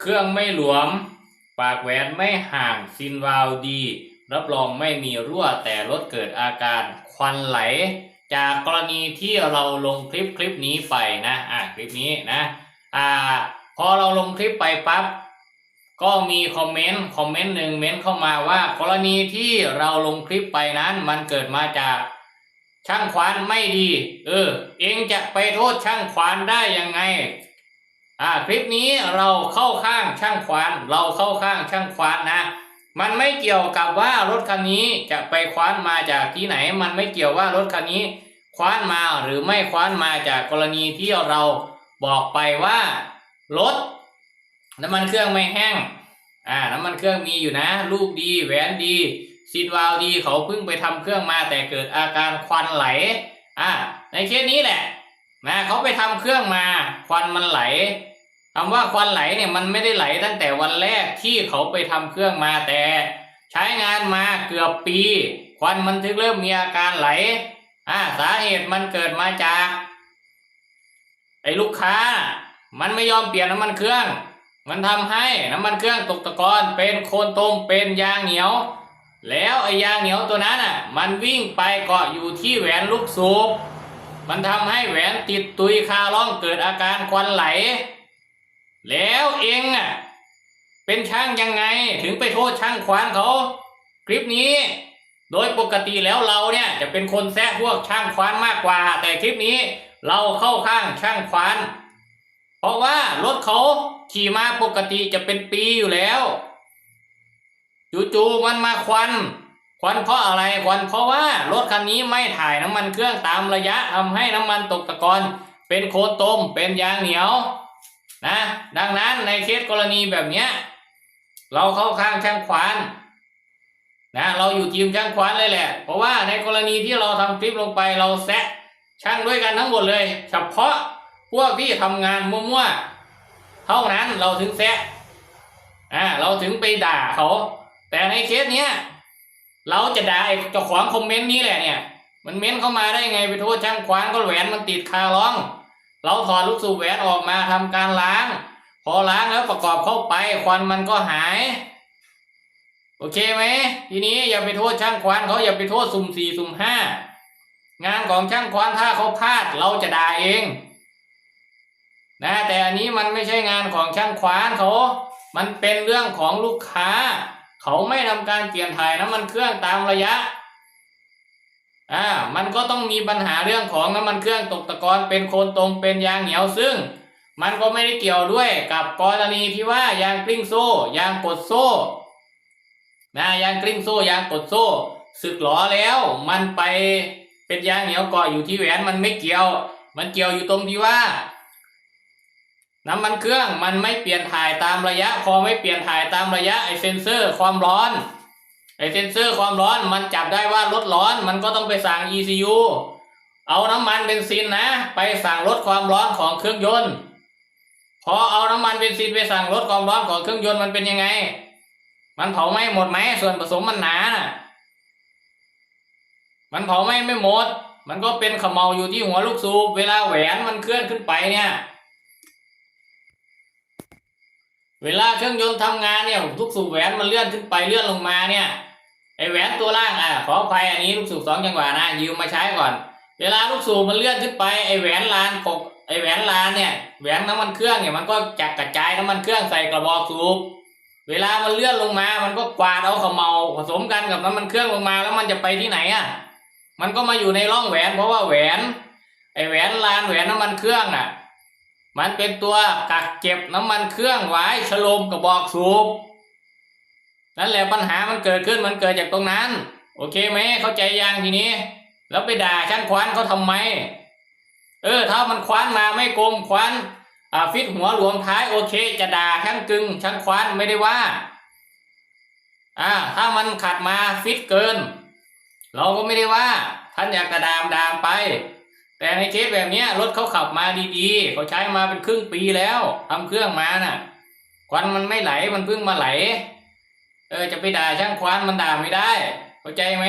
เครื่องไม่หลวม ปากแหวนไม่ห่างซินวาลดี รับรองไม่มีรั่วแต่รถเกิดอาการควันไหล จากกรณีที่เราลงคลิปคลิปนี้ไปนะอะคลิปนี้นะอ่าพอเราลงคลิปไปปั๊บก็มีคอมเมนต์คอมเมนต์หนึ่งเม้นเข้ามาว่ากรณีที่เราลงคลิปไปนั้นมันเกิดมาจากช่างขวานไม่ดี เออ เองจะไปโทษช่างขวานได้ยังไง อ่าคลิปนี้เราเข้าข้างช่างขวานเราเข้าข้างช่างขวานนะ มันไม่เกี่ยวกับว่ารถคันนี้จะไปคว้านมาจากที่ไหน มันไม่เกี่ยวว่ารถคันนี้คว้านมาหรือไม่คว้านมาจากกรณีที่เราบอกไปว่ารถน้ำมันเครื่องไม่แห้งอ่าน้ำมันเครื่องมีอยู่นะ ลูกดีแหวนดีซีดวาลดีเขาเพิ่งไปทำเครื่องมาแต่เกิดอาการควันไหลอ่าในเคสนี้แหละ นะเขาไปทำเครื่องมาควันมันไหลคำว่าควันไหลเนี่ยมันไม่ได้ไหลตั้งแต่วันแรกที่เขาไปทำเครื่องมาแต่ ใช้งานมาเกือบปี ควันมันถึงเริ่มมีอาการไหลอ่าสาเหตุมันเกิดมาจากไอ้ลูกค้า มันไม่ยอมเปลี่ยนน้ำมันเครื่อง มันทำให้น้ำมันเครื่องตกตะกอนเป็นโคลนตมเป็นยางเหนียว แล้วไอ้ยางเหนียวตัวนั้นอะ มันวิ่งไปเกาะอยู่ที่แหวนลูกสูบ มันทำให้แหวนติดตุยคาล่องเกิดอาการควันไหล แล้วเองอะเป็นช่างยังไงถึงไปโทษช่างควานเขา คลิปนี้ โดยปกติแล้วเราเนี่ยจะเป็นคนแซะพวกช่างควานมากกว่า แต่คลิปนี้เราเข้าข้างช่างควานเพราะว่ารถเขาขี่มาปกติจะเป็นปีอยู่แล้วจู่ๆมันมาควัน ควันเพราะอะไรควันเพราะว่ารถคันนี้ไม่ถ่ายน้ำมันเครื่องตามระยะทำให้น้ำมันตกตะกอนเป็นโคตมเป็นยางเหนียวนะดังนั้นในเคสกรณีแบบเนี้ยเราเข้าข้างช่างขวานนะเราอยู่ทีมช่างขวานเลยแหละ เพราะว่าในกรณีที่เราทำคลิปลงไปเราแซะช่างด้วยกันทั้งหมดเลย เฉพาะพวกที่ทำงานมั่วๆเท่านั้นเราถึงแซะอ่าเราถึงไปด่าเขา แต่ในเคสเนี้ย เราจะด่าไอ้เจ้าของคอมเมนต์นี้แหละเนี่ย มันเม้นเข้ามาได้ไงไปโทษช่างขวานก็แหวนมันติดคาร้อง เราถอดลูกสูบแหวนออกมาทำการล้าง พอล้างแล้วประกอบเข้าไปควันมันก็หาย โอเคไหมทีนี้อย่าไปโทษช่างควานเขาอย่าไปโทษสุ่มสี่สุ่มห้างานของช่างควานถ้าเขาพลาดเราจะด่าเองนะแต่อันนี้มันไม่ใช่งานของช่างควานเขา มันเป็นเรื่องของลูกค้า เขาไม่ทำการเปลี่ยนถ่ายน้ำมันเครื่องตามระยะอ่ามันก็ต้องมีปัญหาเรื่องของน้ำมันเครื่องตกตะกอนเป็นโคนตมเป็นยางเหนียวซึ่ง มันก็ไม่ได้เกี่ยวด้วยกับกรณีที่ว่ายางกลิ้งโซ่ ยางกดโซ่นะยางกลิ้งโซ่ยางกดโซ่สึกหลอแล้วมันไปเป็นยางเหนียวเกาะอยู่ที่แหวนมันไม่เกี่ยว มันเกี่ยวอยู่ตรงที่ว่า น้ำมันเครื่องมันไม่เปลี่ยนถ่ายตามระยะ พอไม่เปลี่ยนถ่ายตามระยะไอเซนเซอร์ความร้อนไอเซนเซอร์ความร้อนมันจับได้ว่ารถร้อน มันก็ต้องไปสั่ง ECU เอาน้ำมันเบนซินนะ ไปสั่งลดความร้อนของเครื่องยนต์ พอเอาน้ำมันเบนซินไปสั่งลดความร้อนของเครื่องยนต์มันเป็นยังไง มันเผาไหม้หมดไหมส่วนผสมมันหนานะมันเผาไหม้ไม่หมด มันก็เป็นขมเมาอยู่ที่หัวลูกสูบเวลาแหวนมันเคลื่อนขึ้นไปเนี่ย เวลาเครื่องยนต์ทำงานเนี่ยลูกสูบแหวนมันเลื่อนขึ้นไปเลื่อนลงมาเนี่ยไอแหวนตัวล่างอะขออภัยอันนี้ลูกสูบสองจังหวะนะยืมมาใช้ก่อน เวลาลูกสูบมันเลื่อนขึ้นไปไอแหวนลานกกไอแหวนลานเนี่ยแหวนน้ำมันเครื่องเนี่ยมันก็จักกระจายน้ำมันเครื่องใส่กระบอกสูบเวลามันเลื่อนลงมา มันก็กวาดเอาขมเมาผสมกันกับน้ำมันเครื่องลงมาแล้วมันจะไปที่ไหนอะมันก็มาอยู่ในร่องแหวนเพราะว่าแหวน ไอแหวนลานแหวนน้ำมันเครื่องน่ะ มันเป็นตัวกักเก็บน้ำมันเครื่องไว้ชโลมกระบอกสูบนั่นแหละปัญหามันเกิดขึ้นมันเกิดจากตรงนั้น โอเคไหมเข้าใจยังทีนี้ แล้วไปด่าช่างควานเขาทำไม เออ ถ้ามันควานมาไม่กลมควานอ่าฟิตหัวหลวงท้ายโอเค จะด่าช่างกึงช่างควานไม่ได้ว่า อ่า ถ้ามันขัดมาฟิตเกิน เราก็ไม่ได้ว่าท่านอยากกระดามดามไป แต่ในเคสแบบนี้รถเขาขับมาดีๆ เขาใช้มาเป็นครึ่งปีแล้วทำเครื่องมาน่ะ ควันมันไม่ไหลมันเพิ่งมาไหล เออจะไปด่าช่างควานมันด่าไม่ได้ เข้าใจไหม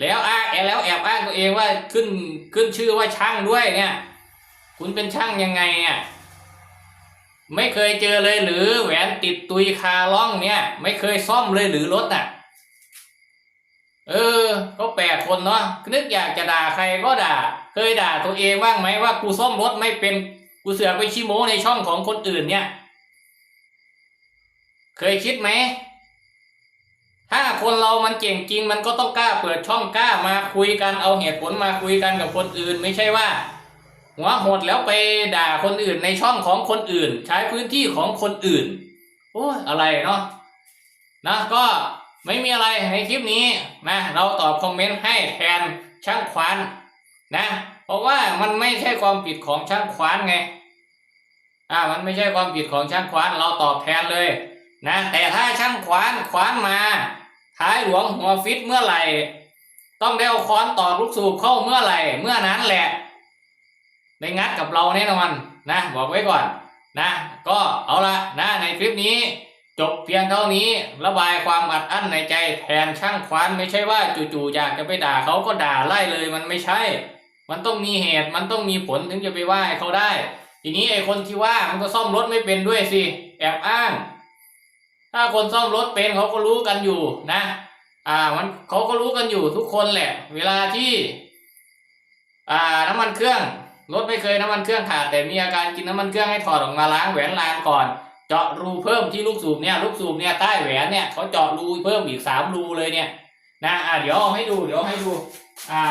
แล้วอ้างแล้วแอบอ้างตัวเองว่าขึ้นขึ้นชื่อว่าช่างด้วยเนี่ย คุณเป็นช่างยังไงอะไม่เคยเจอเลยหรือแหวนติดตุยคาล่องเนี่ย ไม่เคยซ่อมเลยหรือรถน่ะ เออ ก็แปลกคนเนาะนึกอยากจะด่าใครก็ด่า เคยด่าตัวเองบ้างไหมว่ากูซ่อมรถไม่เป็นกูเสือกไปขี้โม้ในช่องของคนอื่นเนี่ย เคยคิดไหม ถ้าคนเรามันเก่งจริง มันก็ต้องกล้าเปิดช่องกล้ามาคุยกันเอาเหตุผลมาคุยกันกับคนอื่น ไม่ใช่ว่า หัวหดแล้วไปด่าคนอื่นในช่องของคนอื่น ใช้พื้นที่ของคนอื่นโอ้ยอะไรเนาะนะก็ไม่มีอะไรในคลิปนี้นะ เราตอบคอมเมนต์ให้แทนช่างขวาน นะเพราะว่ามันไม่ใช่ความผิดของช่างขวานไงอ่ามันไม่ใช่ความผิดของช่างขวานเราตอบแทนเลยนะแต่ถ้าช่างขวานขวานมาท้ายหลวงหัวฟิตเมื่อไหร่ ต้องได้เอาค้อนต่อลูกสูบเข้าเมื่อไหร่ เมื่อนั้นแหละได้งัดกับเราแน่นอนนะบอกไว้ก่อนนะก็เอาละนะในคลิปนี้จบเพียงเท่านี้ระบายความอัดอั้นในใจแทนช่างขวานไม่ใช่ว่าจู่ๆอยากจะไปด่าเขาก็ด่าไล่เลยมันไม่ใช่ มันต้องมีเหตุมันต้องมีผลถึงจะไปว่าให้เขาได้ ทีนี้ไอ้คนที่ว่ามันก็ซ่อมรถไม่เป็นด้วยสิแอบอ้าง ถ้าคนซ่อมรถเป็นเขาก็รู้กันอยู่นะ อ่ามันเขาก็รู้กันอยู่ทุกคนแหละ เวลาที่ อ่าน้ำมันเครื่องรถไม่เคยน้ำมันเครื่องขาดแต่มีอาการกินน้ำมันเครื่องให้ถอดออกมาล้างแหวนลานก่อน เจาะรูเพิ่มที่ลูกสูบเนี่ยลูกสูบเนี่ยใต้แหวนเนี่ยเขาเจาะรูเพิ่มอีกสามรูเลยเนี่ยนะอ่าเดี๋ยวเอาให้ดูเดี๋ยวให้ดู อ่า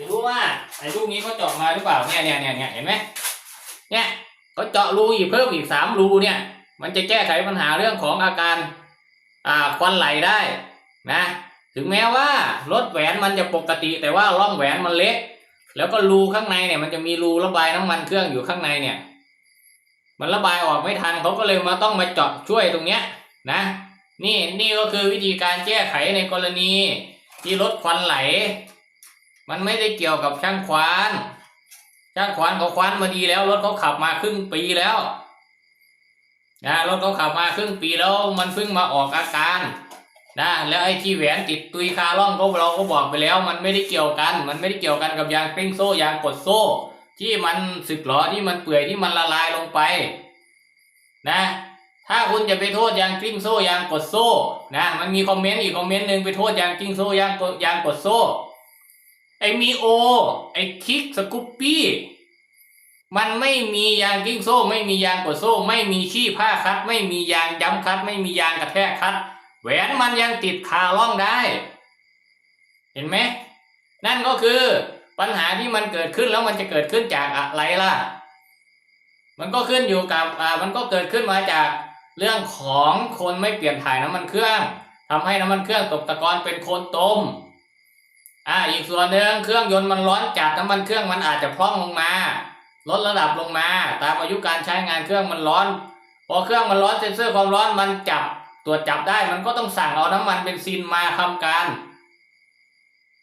ไม่รู้ว่าไอ้ลูกนี้เขาเจาะมาหรือเปล่าเนี่ยเนี่ยเนี่ยเนี่ยเห็นไหมเนี่ยเขาเจาะรูอีกเพิ่มอีกสามรูเนี่ย มันจะแก้ไขปัญหาเรื่องของอาการอ่าควันไหลได้นะถึงแม้ว่ารถแหวนมันจะปกติ แต่ว่าร่องแหวนมันเล็ก แล้วก็รูข้างในเนี่ย มันจะมีรูระบายน้ำมันเครื่องอยู่ข้างในเนี่ย มันระบายออกไม่ทันเขาก็เลยมาต้องมาเจาะช่วยตรงเนี้ยนะนี่นี่ก็คือวิธีการแก้ไขในกรณีที่รถควันไหล มันไม่ได้เกี่ยวกับช่างควาน ช่างควานเขาควานมาดีแล้ว รถเขาขับมาครึ่งปีแล้วนะรถเขาขับมาครึ่งปีแล้วมันเพิ่งมาออกอาการนะแล้วไอ้ที่แหวนติดตุยคาล่องก็เราก็บอกไปแล้ว มันไม่ได้เกี่ยวกัน มันไม่ได้เกี่ยวกันกับยางกลิ้งโซ่ยางกดโซ่ ที่มันสึกหรอที่มันเปื่อยที่มันละลายลงไป นะ ถ้าคุณจะไปโทษยางกิ้งโซ่ยางกดโซ่นะมันมีคอมเมนต์อีกคอมเมนต์หนึ่งไปโทษยางกิ้งโซ่ยางกดยางกดโซ่ ไอมีโอ ไอคิกสกูปปี้ มันไม่มียางกิ้งโซ่ ไม่มียางกดโซ่ ไม่มีขี้ผ้าคัด ไม่มียางย้ำคัด ไม่มียางกระแทกคัด แหวนมันยังติดคาล่องได้ เห็นไหม นั่นก็คือปัญหาที่มันเกิดขึ้นแล้วมันจะเกิดขึ้นจากอะไรล่ะ มันก็ขึ้นอยู่กับอ่ามันก็เกิดขึ้นมาจากเรื่องของคนไม่เปลี่ยนถ่ายน้ำมันเครื่องทำให้น้ำมันเครื่องตกตะกอนเป็นโคลนต้ม อ่าอีกส่วนหนึ่งเครื่องยนต์มันร้อนจัดน้ำมันเครื่องมันอาจจะพร่องลงมา ลดระดับลงมา ตามอายุการใช้งานเครื่องมันร้อน พอเครื่องมันร้อนเซ็นเซอร์ความร้อนมันจับตรวจจับได้มันก็ต้องสั่งเอาน้ำมันเบนซินมาทำการ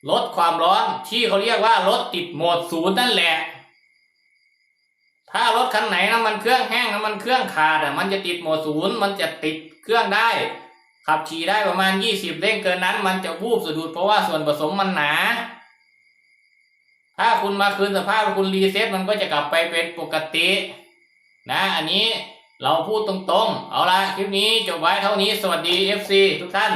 ลดความร้อนที่เขาเรียกว่ารถติดโหมดศูนย์นั่นแหละ ถ้ารถคันไหนน้ำมันเครื่องแห้งน้ำมันเครื่องขาดอะมันจะติดโหมดศูนย์มันจะติดเครื่องได้ ขับขี่ได้ประมาณ 20เร่งเกินนั้น มันจะวูบสะดุดเพราะว่าส่วนผสมมันหนา ถ้าคุณมาคืนสภาพคุณรีเซ็ตมันก็จะกลับไปเป็นปกติ นะ อันนี้เราพูดตรงๆ เอาละคลิปนี้จบไว้เท่านี้สวัสดี FC ทุกท่าน